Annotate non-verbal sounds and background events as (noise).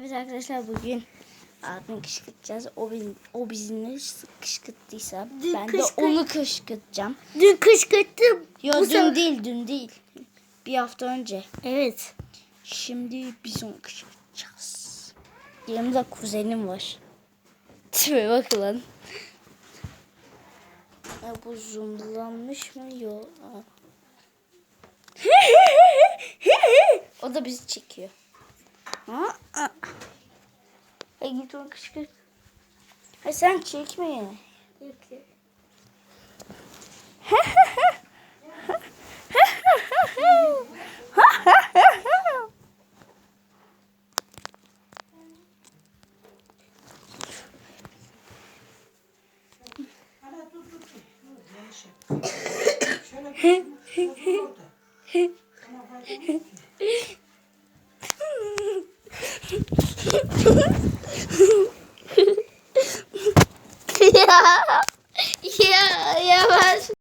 Evet arkadaşlar bugün abimi kışkırtacağız. O, o bizi ne kışkırttıysa Dün ben de kışkırt- onu kışkırtacağım. Dün kışkırttım. Yo Bu dün sefer- değil dün değil. Bir hafta önce. Evet. Şimdi biz onu kışkırtacağız. Yanımda kuzenim var. (laughs) Tipe bak lan. Ya bu zoomlanmış mı? Yok. (laughs) O da bizi çekiyor. Ha? Egilton kışkırt. Ha sen çekme ya. Yok Thank you. (laughs) (laughs) ya.